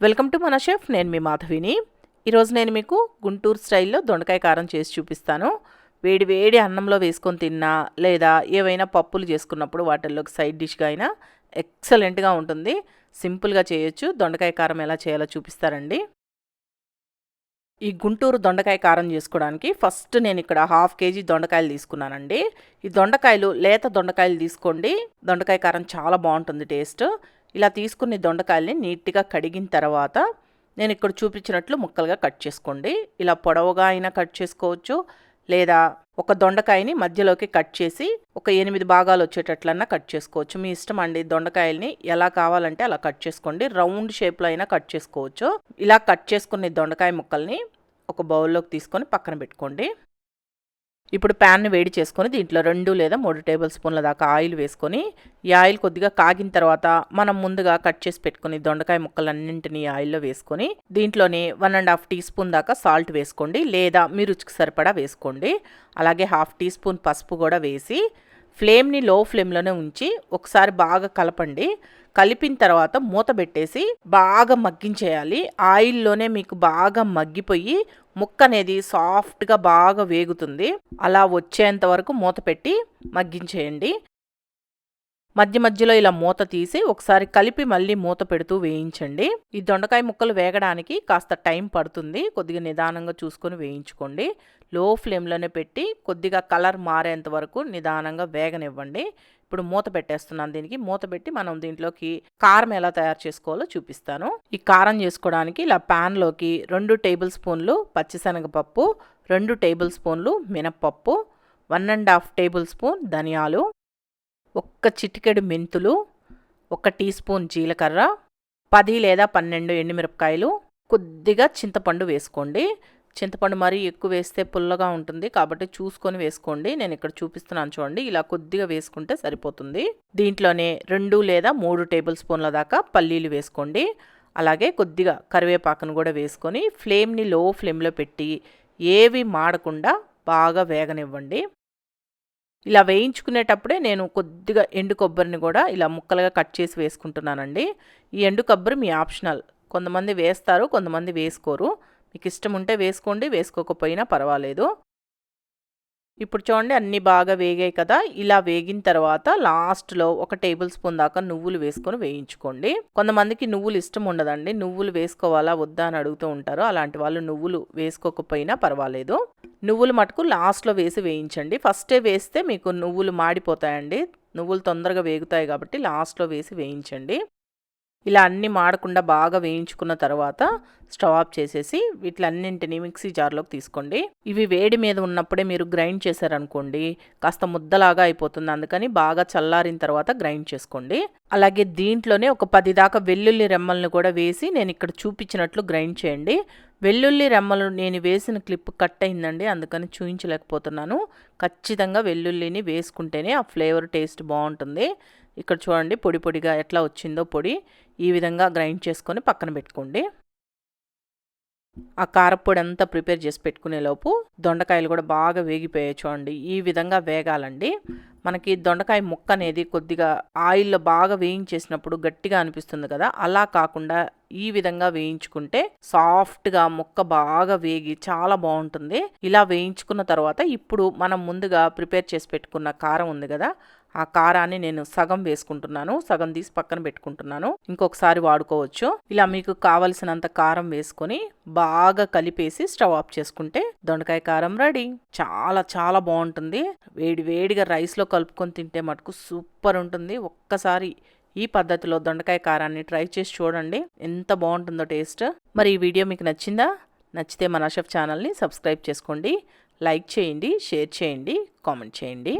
Welcome to మన chef నేను మీ మాధవిని. ఈరోజు నేను మీకు గుంటూరు స్టైల్లో దొండకాయ కారం చేసి చూపిస్తాను. వేడి వేడి అన్నంలో వేసుకొని తిన్నా లేదా ఏవైనా పప్పులు చేసుకున్నప్పుడు వాటిల్లోకి సైడ్ డిష్గా అయినా ఎక్సలెంట్గా ఉంటుంది. సింపుల్గా చేయొచ్చు. దొండకాయ కారం ఎలా చేయాలో చూపిస్తారండి. ఈ గుంటూరు దొండకాయ కారం చేసుకోవడానికి ఫస్ట్ నేను ఇక్కడ హాఫ్ కేజీ దొండకాయలు తీసుకున్నానండి. ఈ దొండకాయలు లేత దొండకాయలు తీసుకోండి. దొండకాయ కారం చాలా బాగుంటుంది టేస్ట్. ఇలా తీసుకున్న దొండకాయల్ని నీట్గా కడిగిన తర్వాత నేను ఇక్కడ చూపించినట్లు ముక్కలుగా కట్ చేసుకోండి. ఇలా పొడవుగా అయినా కట్ చేసుకోవచ్చు. లేదా ఒక దొండకాయని మధ్యలోకి కట్ చేసి ఒక ఎనిమిది భాగాలు వచ్చేటట్లన్నా కట్ చేసుకోవచ్చు. మీ ఇష్టం అండి దొండకాయల్ని ఎలా కావాలంటే అలా కట్ చేసుకోండి. రౌండ్ షేప్లో అయినా కట్ చేసుకోవచ్చు. ఇలా కట్ చేసుకునే దొండకాయ ముక్కల్ని ఒక బౌల్లోకి తీసుకొని పక్కన పెట్టుకోండి. ఇప్పుడు ప్యాన్ని వేడి చేసుకొని దీంట్లో రెండు లేదా మూడు టేబుల్ స్పూన్ల దాకా ఆయిల్ వేసుకొని ఈ ఆయిల్ కొద్దిగా కాగిన తర్వాత మనం ముందుగా కట్ చేసి పెట్టుకుని దొండకాయ ముక్కలన్నింటినీ ఆయిల్లో వేసుకొని దీంట్లోనే one and half teaspoon దాకా సాల్ట్ వేసుకోండి లేదా మీ రుచికి సరిపడా వేసుకోండి. అలాగే హాఫ్ టీ స్పూన్ పసుపు కూడా వేసి ఫ్లేమ్ని లో ఫ్లేమ్లోనే ఉంచి ఒకసారి బాగా కలపండి. కలిపిన తర్వాత మూత పెట్టేసి బాగా మగ్గించేయాలి. ఆయిల్లోనే మీకు బాగా మగ్గిపోయి ముక్క అనేది సాఫ్ట్గా బాగా వేగుతుంది. అలా వచ్చేంత వరకు మూత పెట్టి మగ్గించేయండి. మధ్య మధ్యలో ఇలా మూత తీసి ఒకసారి కలిపి మళ్ళీ మూత పెడుతూ వేయించండి. ఈ దొండకాయ ముక్కలు వేగడానికి కాస్త టైం పడుతుంది. కొద్దిగా నిదానంగా చూసుకొని వేయించుకోండి. లో ఫ్లేమ్లోనే పెట్టి కొద్దిగా కలర్ మారేంత వరకు నిదానంగా వేగనివ్వండి. ఇప్పుడు మూత పెట్టేస్తున్నాను దీనికి. మూత పెట్టి మనం దీంట్లోకి కారం ఎలా తయారు చేసుకోవాలో చూపిస్తాను. ఈ కారం చేసుకోవడానికి ఇలా ప్యాన్లోకి రెండు టేబుల్ స్పూన్లు పచ్చిశనగపప్పు రెండు టేబుల్ స్పూన్లు మినప్పప్పు one and half tablespoon ధనియాలు ఒక్క చిటికెడు మెంతులు ఒక టీ స్పూన్ జీలకర్ర పది లేదా పన్నెండు ఎండుమిరపకాయలు కొద్దిగా చింతపండు వేసుకోండి. చింతపండు మరీ ఎక్కువ వేస్తే పుల్లగా ఉంటుంది కాబట్టి చూసుకొని వేసుకోండి. నేను ఇక్కడ చూపిస్తున్నాను చూడండి. ఇలా కొద్దిగా వేసుకుంటే సరిపోతుంది. దీంట్లోనే రెండు లేదా మూడు టేబుల్ స్పూన్ల దాకా పల్లీలు వేసుకోండి. అలాగే కొద్దిగా కరివేపాకును కూడా వేసుకొని ఫ్లేమ్ని లో ఫ్లేమ్లో పెట్టి ఏవి మాడకుండా బాగా వేగనివ్వండి. ఇలా వేయించుకునేటప్పుడే నేను కొద్దిగా ఎండు కొబ్బరిని కూడా ఇలా ముక్కలుగా కట్ చేసి వేసుకుంటున్నానండి. ఈ ఎండు కొబ్బరి మీ ఆప్షనల్. కొంతమంది వేస్తారు కొంతమంది వేసుకోరు. మీకు ఇష్టం ఉంటే వేసుకోండి వేసుకోకపోయినా పర్వాలేదు. ఇప్పుడు చూడండి అన్నీ బాగా వేగాయి కదా. ఇలా వేగిన తర్వాత లాస్ట్లో ఒక టేబుల్ స్పూన్ దాకా నువ్వులు వేసుకొని వేయించుకోండి. కొంతమందికి నువ్వులు ఇష్టం ఉండదండి. నువ్వులు వేసుకోవాలా వద్దా అని అడుగుతూ ఉంటారు. అలాంటి వాళ్ళు నువ్వులు వేసుకోకపోయినా పర్వాలేదు. నువ్వులు మటుకు లాస్ట్లో వేసి వేయించండి. ఫస్టే వేస్తే మీకు నువ్వులు మాడిపోతాయండి. నువ్వులు తొందరగా వేగుతాయి కాబట్టి లాస్ట్లో వేసి వేయించండి. ఇలా అన్ని మాడకుండా బాగా వేయించుకున్న తర్వాత స్టవ్ ఆఫ్ చేసేసి వీటిలన్నింటినీ మిక్సీ జార్లోకి తీసుకోండి. ఇవి వేడి మీద ఉన్నప్పుడే మీరు గ్రైండ్ చేశారనుకోండి కాస్త ముద్దలాగా అయిపోతుంది. అందుకని బాగా చల్లారిన తర్వాత గ్రైండ్ చేసుకోండి. అలాగే దీంట్లోనే ఒక పది దాకా వెల్లుల్లి రెమ్మల్ని కూడా వేసి నేను ఇక్కడ చూపించినట్లు గ్రైండ్ చేయండి. వెల్లుల్లి రెమ్మలు నేను వేసిన క్లిప్ కట్ అయిందండి అందుకని చూపించలేకపోతున్నాను ఖచ్చితంగా వెల్లుల్లిని వేసుకుంటేనే ఆ ఫ్లేవర్ టేస్ట్ బాగుంటుంది. ఇక్కడ చూడండి పొడి పొడిగా ఎట్లా వచ్చిందో పొడి ఈ విధంగా గ్రైండ్ చేసుకొని పక్కన పెట్టుకోండి. ఆ కారపొడి అంతా ప్రిపేర్ చేసి పెట్టుకునేలోపు దొండకాయలు కూడా బాగా వేగిపోయాయి చూడండి. ఈ విధంగా వేగాలండి. మనకి దొండకాయ ముక్క అనేది కొద్దిగా ఆయిల్లో బాగా వేయించేసినప్పుడు గట్టిగా అనిపిస్తుంది కదా. అలా కాకుండా ఈ విధంగా వేయించుకుంటే సాఫ్ట్గా ముక్క బాగా వేగి చాలా బాగుంటుంది. ఇలా వేయించుకున్న తర్వాత ఇప్పుడు మనం ముందుగా ప్రిపేర్ చేసి పెట్టుకున్న కారం ఉంది కదా ఆ కారాన్ని నేను సగం వేసుకుంటున్నాను సగం తీసి పక్కన పెట్టుకుంటున్నాను. ఇంకొకసారి వాడుకోవచ్చు. ఇలా మీకు కావలసినంత కారం వేసుకొని బాగా కలిపేసి స్టవ్ ఆఫ్ చేసుకుంటే దొండకాయ కారం రెడీ. చాలా చాలా బాగుంటుంది. వేడి వేడిగా రైస్లో కలుపుకొని తింటే మటుకు సూపర్ ఉంటుంది. ఒక్కసారి ఈ పద్ధతిలో దొండకాయ కారాన్ని ట్రై చేసి చూడండి. ఎంత బాగుంటుందో టేస్ట్. మరి ఈ వీడియో మీకు నచ్చిందా? నచ్చితే మన షెఫ్ ఛానల్ని సబ్స్క్రైబ్ చేసుకోండి. లైక్ చేయండి షేర్ చేయండి కామెంట్ చేయండి.